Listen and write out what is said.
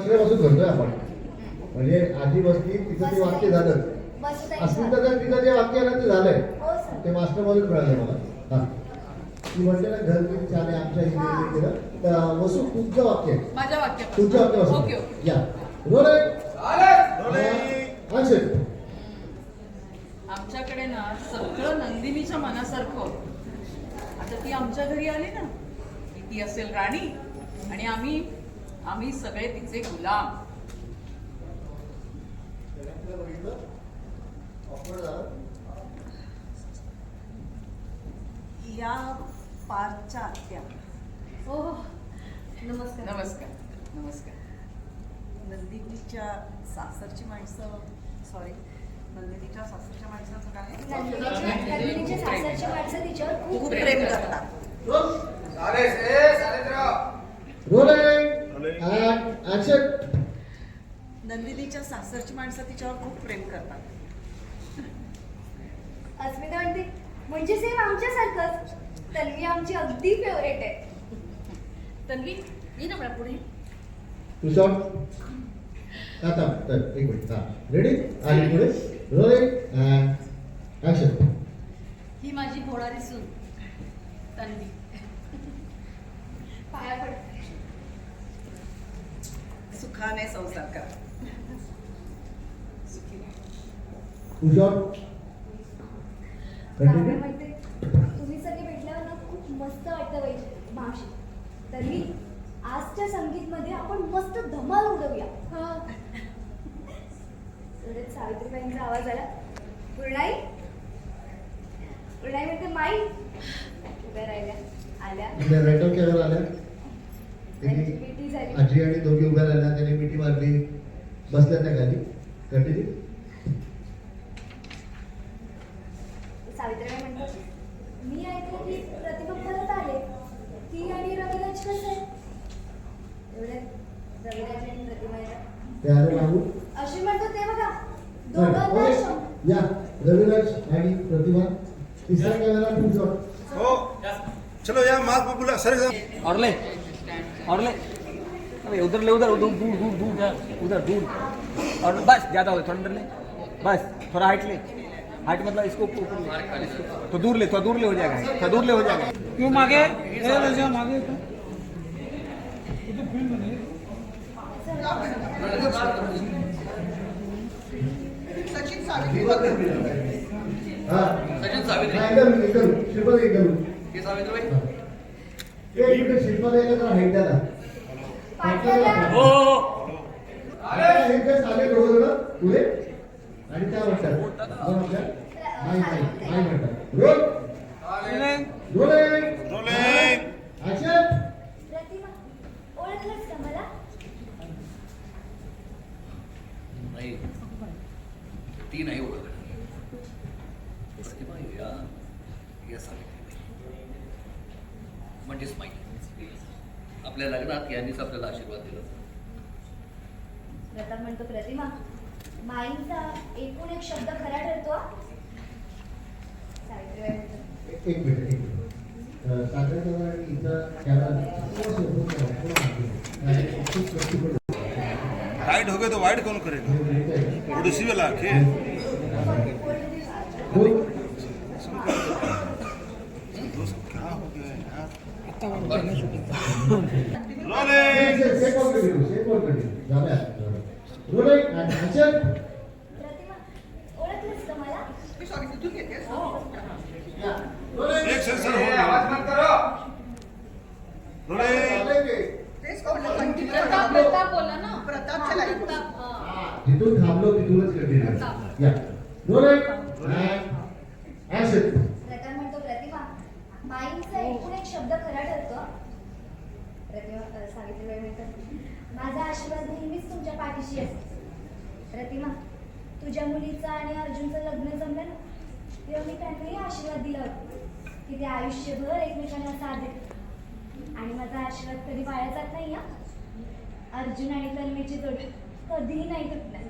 बसल्यापासून धरतोय आपण. म्हणजे आधी बसली तिचं ते वाक्य झालं. बसताई अस्मिता तिचं जे वाक्य ना ते झालंय. हो सर. ते मास्टर मधून मिळालं मला. हा. ती म्हणते ना घर किती छान आहे आमच्या इथे केलं. तर वसू तुमचं वाक्य आहे. माझ्या वाक्यात तुमचं वाक्य ओके वसू. ओके या. रोल. आमच्याकडे ना सगळं नंदिनीच्या मनासारखं. आता ती आमच्या घरी आली ना. ती असेल राणी. आणि आम्ही आम्ही सगळे तिचे गुलाम. या पारच्या आत्या. हो हो. नमस्कार. नमस्कार. नमस्कार. नंदिनीच्या सासरची माणसं सॉरी नंदिनीच्या सासरच्या माणसाचं काय नंदिनीच्या नंदिनीच्या सासरची माणसं तिच्यावर खूप खूप प्रेम करतात रोल ऍक्शन नंदिनीच्या सासरची माणसं तिच्यावर खूप प्रेम करतात. अस्मिता म्हणते म्हणजे सेम आमच्यासारखंच. तन्वी आमची अगदी फेवरेट आहे. तन्वी ये ना मला पुढे. शॉट आता तर एक मिनिट हा. रेडी आणि पुढे? रोलिंग ऍक्शन ही माझी भोळारी सून तन्वी. पाया पड. सुखाने संसार करा. तुम्ही सगळे भेटल्यावर ना खूप मस्त वाटतं बाई मावशी. तन्वी आजच्या संगीतमध्ये आपण मस्त धमाल उडवूया. एवढ्यात सावित्रीबाईंचा आवाज आला. पूर्णाई पूर्णाई म्हणते माई. उभ्या राहिल्या आल्या त्यांची त्यांनी मिठी झाली आजी आणि दोघी उभ्या राहिल्या त्याने मिठी मारली. बसल्या त्या खाली. कंटिन्यू सावित्रीबाई म्हणतात मी ऐकलं की प्रतिभा परत आले. ती आणि रविराज कसं आहे? एवढ्यात रविराज आणि प्रतिभा येतात. ते आले लागू अशी म्हणतो ते बघा. चल, दोघांना ओके. शं- या रविराज आणि प्रतिभा. तिसरा कॅमेरा टू शॉट हो चलो यार मास्क में बुला सर और ले और ले अबे उधर ले उधर उधर दूर दूर दूर जा उधर दूर। और बस ज़्यादा हो थोड़ा अंदर ले। बस थोड़ा हाइट ले। हाइट मतलब इसको ऊपर ले। इसको- तो दूर ले थोड़ा दूर ले हो जाएगा। थोड़ा दूर ले हो जाएगा। क्यों मागे? ए वैसे मागे तो। सचिन सावित्री। हा सचिन सावित्री. एकदम एकदम। श्रीपद एकदम। ये सावित्री ते पुढे. आणि त्या म्हणतात नाही नाही म्हणतात. रोल. ऍक्शन ती नाही प्रतिभा या या सावित्रीबाई म्हणजेच माई आपल्या लग्नात यांनीच आपल्याला आशीर्वाद दिला. प्रताप म्हणतो प्रतिमा माईंचा एकूण एक शब्द खरा ठरतो हा. एक मिनिट हो गए तो कौन करेगा वाला के बोल. दोस्त क्या हो गया यार एक रोलिंग से- एक और कंटिन्यू, एक और कंटिन्यू. जाऊया. Rolling and action. प्रतिमा ओळखलंच का मला मी सॉरी तिथून घेते एक सेंसर हो रोलिंग तेच का म्हणलं कंटिन्यू प्रताप प्रताप बोला ना. प्रताप, जिथून थांबलो तिथूनच कंटिन्यू या. Rolling and action. प्रताप म्हणतो प्रतिमा माईंचा एकूण एक शब्द खरा ठरतो. प्रतिमा सावित्रीबाई म्हणतात माझा आशीर्वाद नेहमीच तुमच्या पाठीशी असतो. प्रतिमा तुझ्या मुलीचं आणि अर्जुनचं लग्न जमलं ना तेव्हा मी त्यांनाही आशीर्वाद दिला होता की ते आयुष्यभर एकमेकांना साथ देत आणि माझा आशीर्वाद कधी वाया जात नाही हा. अर्जुन आणि तन्वीची जोडी कधीही नाही तुटणार.